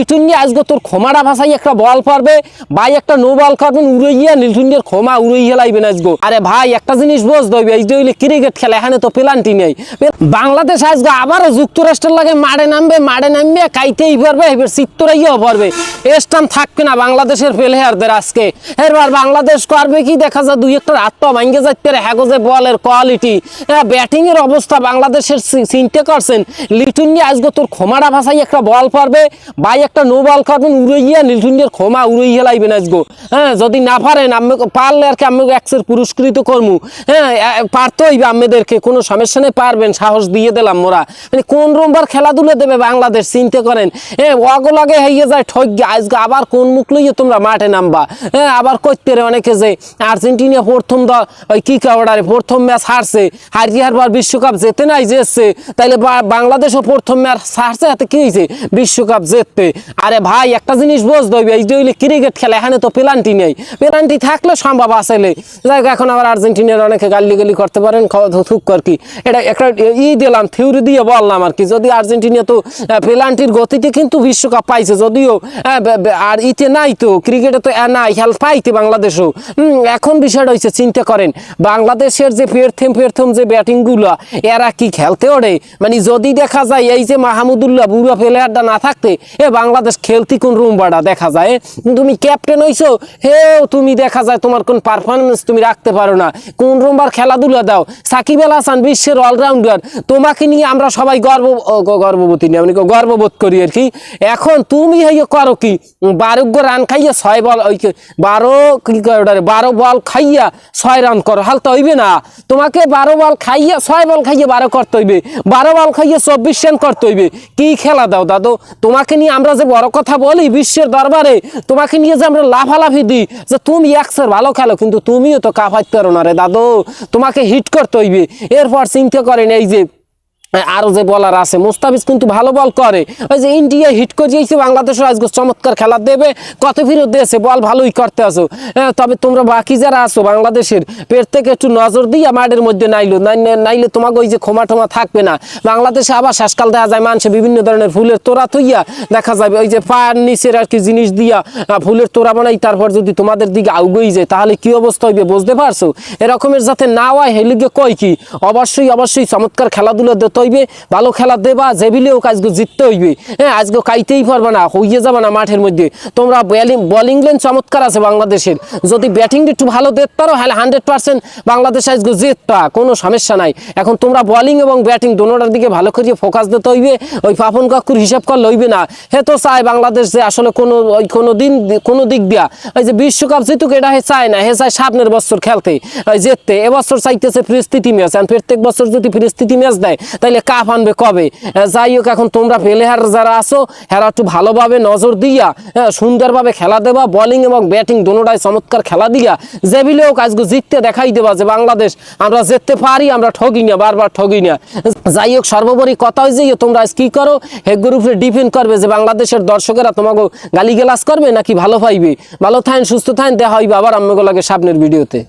লিটুন্ডি আজকে তোর ক্ষমাটা একটা বল পারবে। ভাই, একটা নো বল উড়াইয়া লিটুন্ডির ক্ষমা উড়াইয়া লাইবেন আজকে। আরে ভাই, একটা জিনিস দইবে এই হইলে ক্রিকেট এখানে তো নেই। বাংলাদেশ আজকে আবারও যুক্তরাষ্ট্রের লাগে মাঠে নামবে মাঠে নামবে, কাইতেই পারবে, এবার পারবে। থাকবে না বাংলাদেশের প্লেয়ারদের আজকে। এবার বাংলাদেশ করবে কি? দেখা যায় দুই একটা পা ভাঙ্গে যাচ্ছে হ্যাগো যে বলের কোয়ালিটি ব্যাটিং এর অবস্থা বাংলাদেশের চিন্তা করছেন। লিটুন্ডি আজকে তোর ক্ষমাটা ভাষাই একটা বল পারবে। ভাই একটা নো বল করবেন উড়াইয়া লিটুন্ডির ক্ষমা উড়ে উড়াইয়া লাইবেন আজকে হ্যাঁ যদি না পারেন, আমি পারলে আর কি আমি একসের পুরস্কৃত করমু। হ্যাঁ পারতে হইবে আমাদেরকে, কোনো সমস্যা নেই, পারবেন, সাহস দিয়ে দিলাম মোরা। মানে কোন রোমবার খেলাধুলা দেবে বাংলাদেশ, চিন্তা করেন। হ্যাঁ ওয়াগো লাগে হইয়ে যায় ঠক আজকে আবার কোন মুখ লইয়ে তোমরা মাঠে নামবা। হ্যাঁ আবার করতে রে অনেকে যে, আর্জেন্টিনা প্রথম দ ওই কি কাওড়ারে প্রথম ম্যাচ হারছে, হারিয়ে হারবার বিশ্বকাপ জেতে নাই যেছে তাইলে বাংলাদেশও প্রথম ম্যাচ হারছে, হাতে কি হয়েছে বিশ্বকাপ জিততে। আরে ভাই, একটা জিনিস বোঝ দইবে এই যে ক্রিকেট খেলা, এখানে তো পেলান্টি নেই। পেলান্টি থাকলে সম্ভব আসলে যাই এখন আবার আর্জেন্টিনার অনেকে গালি গালি করতে পারেন থুক কর কি। এটা একটা ই দিলাম থিওরি দিয়ে বললাম আর কি। যদি আর্জেন্টিনা তো পেলান্টির গতিতে কিন্তু বিশ্বকাপ পাইছে, যদিও আর ইতে নাই তো ক্রিকেটে তো নাই খেল পাইতে বাংলাদেশও। এখন বিষয়টা হয়েছে চিন্তা করেন, বাংলাদেশের যে প্রথম প্রথম যে ব্যাটিংগুলো, এরা কি খেলতে ওড়ে? মানে যদি দেখা যায়, এই যে মাহমুদুল্লাহ বুড়া প্লেয়ারটা না থাকতে, এ বাংলাদেশ খেলতি কোন রুমবাটা দেখা যায়? তুমি ক্যাপ্টেন হইছো হে তুমি দেখা যায় তোমার কোন পারফরমেন্স তুমি রাখতে পারো না। কোন রুমবার খেলাধুলা দাও? সাকিব আল হাসান বিশ্বের অলরাউন্ডার তোমাকে নিয়ে আমরা সবাই গর্ব গর্ববতী নিয়ে মানে গর্ববোধ করি আর কি। এখন তুমি হইয়ে করো কি? বারোগ্য রান খাইয়া ছয় বল ওই বারো কি ওটারে, বারো বল খাইয়া ছয় রান করো। হাল তো হইবে না। তোমাকে বারো বল খাইয়া ছয় বল খাইয়ে বারো করতে হইবে। বারো বল খাইয়ে চব্বিশ রান করতে হইবে। কি খেলা দাও দাদু? তোমাকে নিয়ে আমরা যে বড় কথা বলি বিশ্বের দরবারে, তোমাকে নিয়ে যে আমরা লাফালাফি দিই, যে তুমি একসের ভালো খেলো, কিন্তু তুমিও তো কাফাইতে পারো না রে দাদু। তোমাকে হিট করতে হইবে। এরপর চিন্তা করেন এই যে আরও যে বলার আছে, মুস্তাফিজ কিন্তু ভালো বল করে। ওই যে ইন্ডিয়া হিট করিয়েছে বাংলাদেশও আজকে চমৎকার খেলা দেবে, কত ফিরত দিয়েছে বল ভালোই করতে আসো তবে তোমরা বাকি যারা আছো, বাংলাদেশের পেট থেকে একটু নজর দিয়া মাঠের মধ্যে নাইলো। নাইলে তোমাকে ওই যে ক্ষমা ঠোমা থাকবে না। বাংলাদেশে আবার শেষকাল দেখা যায়, মানুষে বিভিন্ন ধরনের ফুলের তোড়া থইয়া দেখা যাবে। ওই যে পায়ের নিচের আর কি জিনিস দিয়া ফুলের তোড়া বানাই, তারপর যদি তোমাদের দিকে আউগই যায়, তাহলে কি অবস্থা হইবে বুঝতে পারছ? এরকমের যাতে না হয়, হেলিগে কয় কি? অবশ্যই অবশ্যই চমৎকার খেলাধুলা দিতে হইবে, ভালো খেলা দেবা জেবিলেও আজকে জিততে হইবে। হ্যাঁ আজকে কাইতেই পারবে না, হইয়ে যাবে না মাঠের মধ্যে। তোমরা বোলিং লেন চমৎকার আছে বাংলাদেশের। যদি ব্যাটিং একটু ভালো দিতে পারো, তাহলে হান্ড্রেড পার্সেন্ট বাংলাদেশ আজকে জিতবা, কোনো সমস্যা নাই। এখন তোমরা বোলিং এবং ব্যাটিং দোনোটার দিকে ভালো করে ফোকাস দিতে হইবে, ওই পাপন কাকুর হিসাব করলে হইবে না। হে তো চায় বাংলাদেশ যে আসলে কোনো, ওই কোনো দিন, কোনো দিক দিয়া, ওই যে বিশ্বকাপ জিতুক, এটা হে চায় না, হে চায় সামনের বছর খেলতে, ওই জিততে। এবছর চাইতেছে পরিস্থিতি ম্যাচ আর প্রত্যেক বছর যদি পরিস্থিতি ম্যাচ দেয় তাইলে কাপ আনবে কবে? যাই হোক, এখন তোমরা প্লেয়ার যারা আছো, হেরা একটু ভালোভাবে নজর দিয়া সুন্দরভাবে খেলা দেবা বোলিং এবং ব্যাটিং দোনোটাই চমৎকার খেলা দিয়া, যে বিলেও আজকে জিততে দেখাই দেবা যে বাংলাদেশ, আমরা জিততে পারি, আমরা ঠগি না, বারবার ঠগি না। যাই হোক, সর্বোপরি কথা হয়েছে তোমরা আজ কি করো? হেগুর উপরে ডিপেন্ড করবে যে বাংলাদেশের দর্শকেরা তোমাকে গালিগালাজ করবে নাকি ভালো পাইবে? ভালো থাকেন সুস্থ থাকেন দেখা হইবে আবার আমি লাগে সামনের ভিডিওতে।